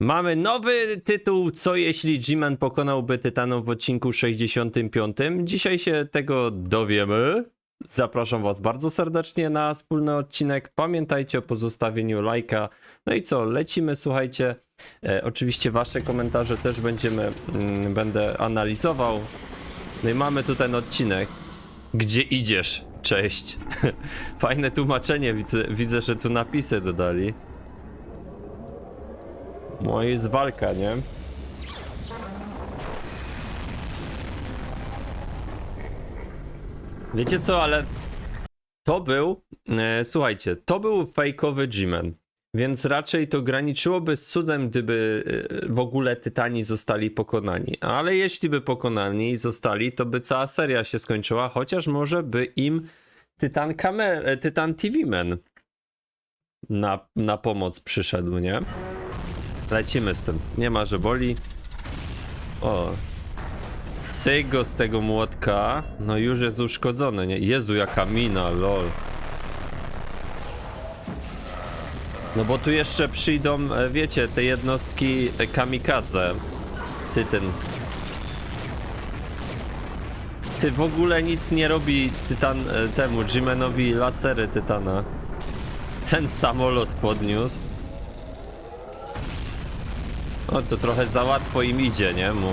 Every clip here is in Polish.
Mamy nowy tytuł, co jeśli G-Man pokonałby Tytanów w odcinku 65. Dzisiaj się tego dowiemy. Zapraszam was bardzo serdecznie na wspólny odcinek. Pamiętajcie o pozostawieniu lajka. No i co, lecimy, słuchajcie. E, oczywiście wasze komentarze też będziemy, mm, będę analizował. No i mamy tu ten odcinek. Gdzie idziesz? Cześć. Fajne tłumaczenie, widzę, widzę, że tu napisy dodali. No jest walka, nie? Wiecie co, ale to był, e, słuchajcie, to był fejkowy G-Man, więc raczej to graniczyłoby z cudem, gdyby e, w ogóle Tytani zostali pokonani. Ale jeśli by pokonani zostali, to by cała seria się skończyła, chociaż może by im Tytan, kamer, e, Tytan TV Man na, na pomoc przyszedł, nie? Lecimy z tym. Nie ma, że boli. O. Cyk go z tego młotka. No już jest uszkodzony, nie? Jezu, jaka mina, lol. No bo tu jeszcze przyjdą, e, wiecie, te jednostki e, kamikadze. Ty ten... Ty w ogóle nic nie robi tytan e, temu, Jimenowi lasery tytana. Ten samolot podniósł. No to trochę za łatwo im idzie, nie? Mu.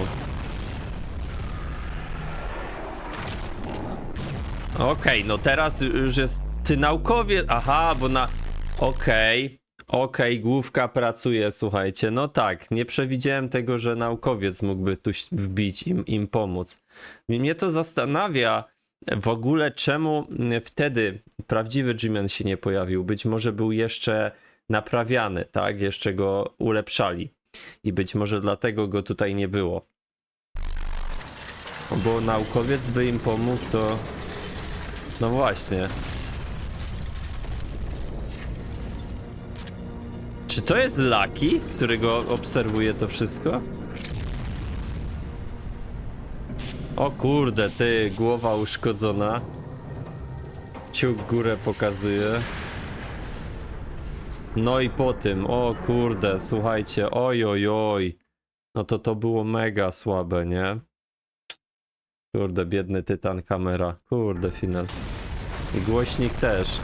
Okej, no teraz już jest. Ty naukowiec. Aha, bo na. Okej. Okej, główka pracuje, słuchajcie. No tak, nie przewidziałem tego, że naukowiec mógłby tu wbić im, im pomóc. Mnie to zastanawia w ogóle, czemu wtedy prawdziwy G-Man się nie pojawił. Być może był jeszcze naprawiany, tak? Jeszcze go ulepszali. I być może dlatego go tutaj nie było. Bo naukowiec by im pomógł, to. No właśnie. Czy to jest Lucky, którego obserwuje to wszystko? O kurde, ty, głowa uszkodzona. Ciuk górę pokazuje. No i po tym, o kurde, słuchajcie, oj, oj, oj. No to to było mega słabe, nie? Kurde, biedny tytan kamera. Kurde, final. I głośnik też.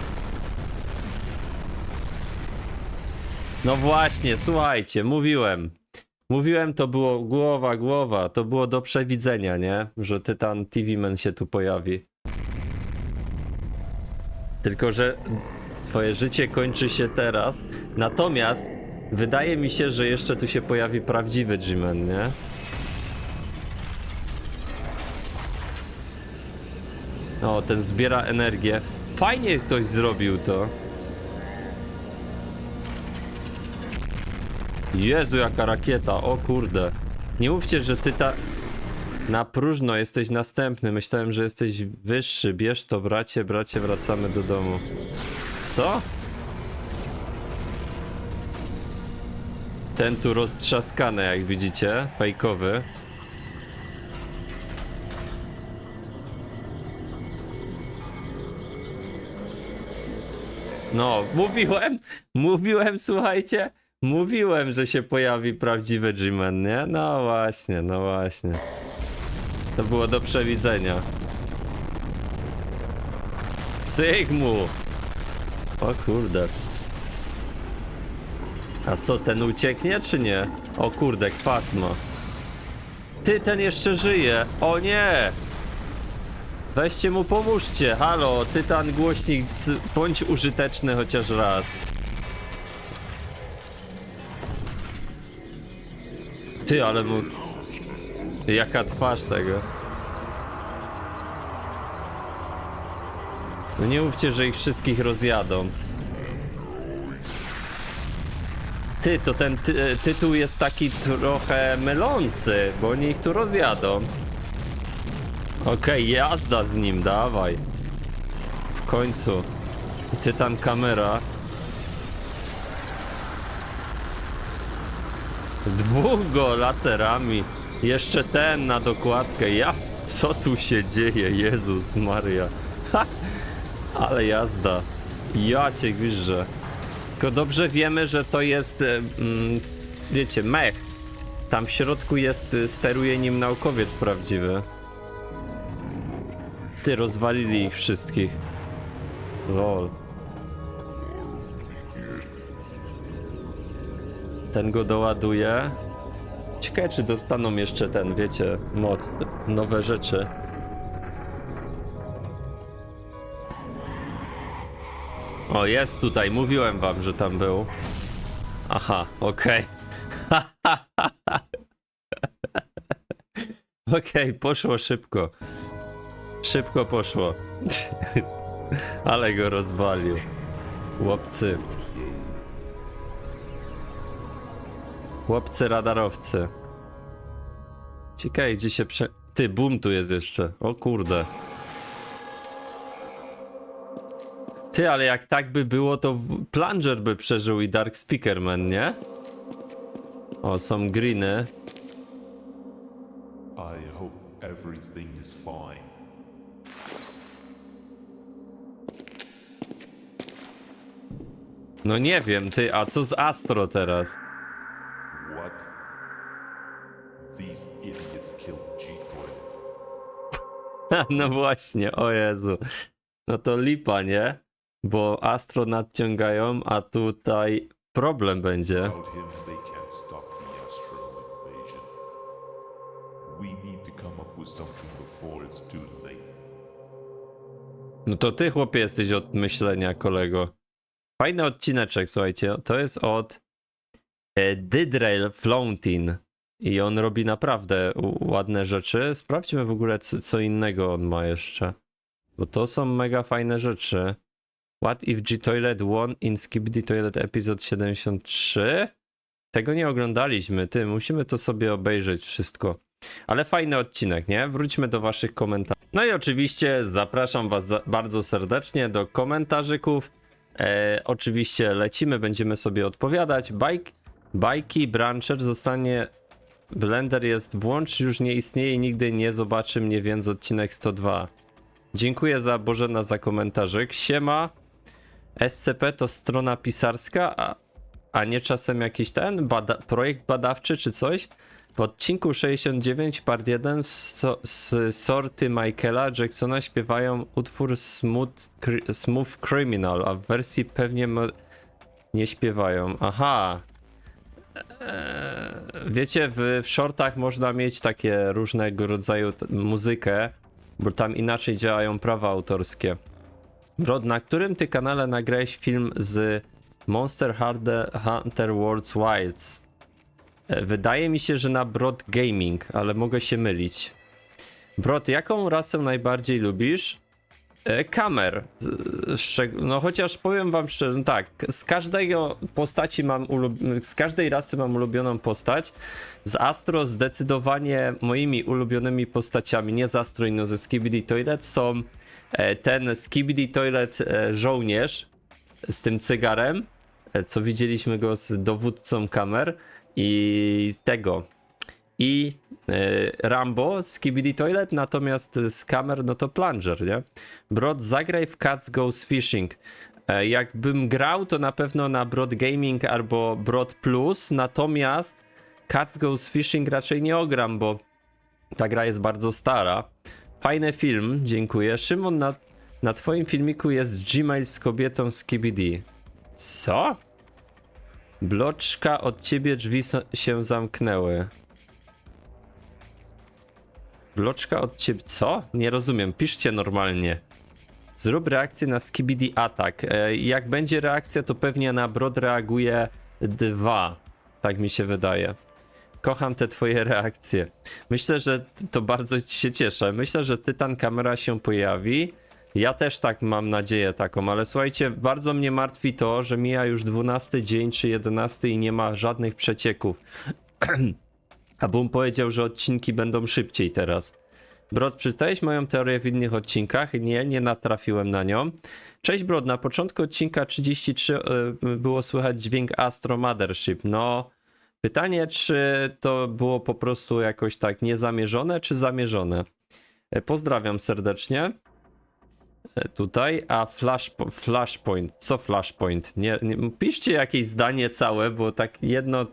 No właśnie, słuchajcie, mówiłem. Mówiłem, to było głowa, głowa. To było do przewidzenia, nie? Że Tytan TV Man się tu pojawi. Tylko, że twoje życie kończy się teraz. Natomiast wydaje mi się, że jeszcze tu się pojawi prawdziwy G-Man, nie? O, ten zbiera energię. Fajnie ktoś zrobił to. Jezu, jaka rakieta, o kurde. Nie mówcie, że ty ta... Na próżno jesteś następny. Myślałem, że jesteś wyższy. Bierz to, bracie, bracie, wracamy do domu. Co? Ten tu roztrzaskany, jak widzicie, fejkowy. No, mówiłem, mówiłem, słuchajcie, mówiłem, że się pojawi prawdziwy G-Man, nie? No właśnie, no właśnie. To było do przewidzenia. Sygmu! O kurde. A co, ten ucieknie, czy nie? O kurde, kwas ma. Ty, ten jeszcze żyje! O nie! Weźcie mu, pomóżcie! Halo, tytan głośnik, bądź użyteczny chociaż raz. Ty, ale mu... Jaka twarz tego. No nie mówcie, że ich wszystkich rozjadą. Ty, to ten ty tytuł jest taki trochę mylący, bo oni ich tu rozjadą. Okej, jazda z nim, dawaj. W końcu. I tytan kamera. Dwóch go laserami. Jeszcze ten na dokładkę. Ja. Co tu się dzieje? Jezus Maria. Ha! Ale jazda. Ja cię gwiżdżę. Tylko dobrze wiemy, że to jest e, mm, wiecie, mech. Tam w środku jest, y, steruje nim naukowiec prawdziwy. Ty, rozwalili ich wszystkich. Lol. Ten go doładuje. Ciekawe, czy dostaną jeszcze ten, wiecie, mod, nowe rzeczy. O, jest tutaj, mówiłem wam, że tam był. Aha, okej. Okej, poszło szybko. Szybko poszło. Ale go rozwalił. Chłopcy. Chłopcy radarowcy. Ciekawe, gdzie się prze... Ty, boom tu jest jeszcze. O kurde. Ty, ale jak tak by było, to Plunger by przeżył i Dark Speakerman, nie? O, są greeny. I hope everything is fine. No nie wiem, ty, a co z Astro teraz? What? These idiots killed no właśnie, o Jezu. No to lipa, nie? Bo Astro nadciągają, a tutaj problem będzie. No to ty, chłopie, jesteś od myślenia, kolego. Fajny odcineczek, słuchajcie. To jest od e, Dydrail Flauntin. I on robi naprawdę ładne rzeczy. Sprawdźmy w ogóle, co, co innego on ma jeszcze. Bo to są mega fajne rzeczy. What if G-Toilet won in Skibidi Toilet Episode 73? Tego nie oglądaliśmy, ty, musimy to sobie obejrzeć wszystko. Ale fajny odcinek, nie? Wróćmy do waszych komentarzy. No i oczywiście zapraszam was za bardzo serdecznie do komentarzyków. E, oczywiście lecimy, będziemy sobie odpowiadać. Bajk, bajki Brancher zostanie... Blender jest włącz, już nie istnieje nigdy nie zobaczy mnie, więc odcinek 102. Dziękuję za Bożena za komentarzyk. Siema. SCP to strona pisarska, a, a nie czasem jakiś ten bada projekt badawczy czy coś? W odcinku 69 part 1 so z sorty Michaela Jacksona śpiewają utwór Smooth, Smooth Criminal, a w wersji pewnie nie śpiewają. Aha. Eee, wiecie, w, w shortach można mieć takie różnego rodzaju muzykę, bo tam inaczej działają prawa autorskie. Rod, na którym ty kanale nagrałeś film z Monster Hunter- World's Wilds? E, Wydaje mi się, że na Brod Gaming, ale mogę się mylić. Brod, jaką rasę najbardziej lubisz? E, Kamer. No chociaż powiem wam szczerze, no tak, z każdego postaci mam z każdej rasy mam ulubioną postać. Z Astro zdecydowanie moimi ulubionymi postaciami, nie z Astro, no ze Skibidi Toilet są e, ten Skibidi Toilet e, żołnierz z tym cygarem, e, co widzieliśmy go z dowódcą kamer i tego. I e, Rambo z Kibidi Toilet, natomiast z kamer no to Plunger, nie? Brod, zagraj w Cats Goes Fishing. E, jakbym grał, to na pewno na Broad Gaming albo Broad Plus, natomiast Cats Goes Fishing raczej nie ogram, bo ta gra jest bardzo stara. Fajny film, dziękuję. Szymon, na, na twoim filmiku jest Gmail z kobietą z KBD. Co? Bloczka, od ciebie drzwi so, się zamknęły. Bloczka od ciebie. Co? Nie rozumiem. Piszcie normalnie. Zrób reakcję na Skibidi Attack. E, jak będzie reakcja, to pewnie na Brod reaguje 2. Tak mi się wydaje. Kocham te twoje reakcje. Myślę, że to bardzo się cieszę. Myślę, że Tytan kamera się pojawi. Ja też tak mam nadzieję taką, ale słuchajcie, bardzo mnie martwi to, że mija już 12 dzień czy 11 i nie ma żadnych przecieków. A Boom powiedział, że odcinki będą szybciej teraz. Brod, przeczytałeś moją teorię w innych odcinkach? Nie, nie natrafiłem na nią. Cześć Brod, na początku odcinka 33 y, było słychać dźwięk Astro Mothership. No, pytanie, czy to było po prostu jakoś tak niezamierzone, czy zamierzone? E, Pozdrawiam serdecznie. E, Tutaj, a flash, flashpoint, co flashpoint? Nie, nie, piszcie jakieś zdanie całe, bo tak jedno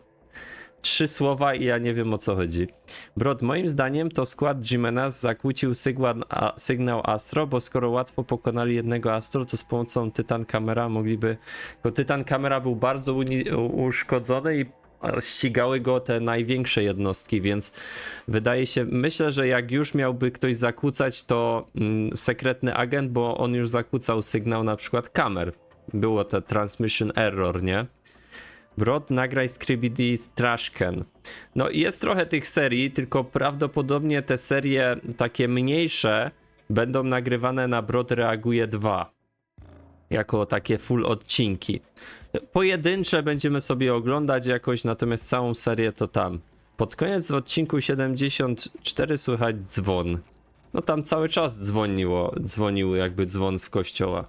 trzy słowa i ja nie wiem o co chodzi. Brod, moim zdaniem to skład Jimena zakłócił sygnał, a, sygnał Astro, bo skoro łatwo pokonali jednego Astro, to z pomocą Tytan Kamera mogliby... Bo Kamera był bardzo uni- uszkodzony i ścigały go te największe jednostki, więc wydaje się, myślę, że jak już miałby ktoś zakłócać, to mm, sekretny agent, bo on już zakłócał sygnał na przykład kamer. Było to transmission error, nie? Brod, nagraj Scribidi Trashcan. No jest trochę tych serii, tylko prawdopodobnie te serie takie mniejsze będą nagrywane na Brod Reaguje 2. Jako takie full odcinki. Pojedyncze będziemy sobie oglądać jakoś, natomiast całą serię to tam. Pod koniec w odcinku 74 słychać dzwon. No tam cały czas dzwoniło, dzwonił jakby dzwon z kościoła.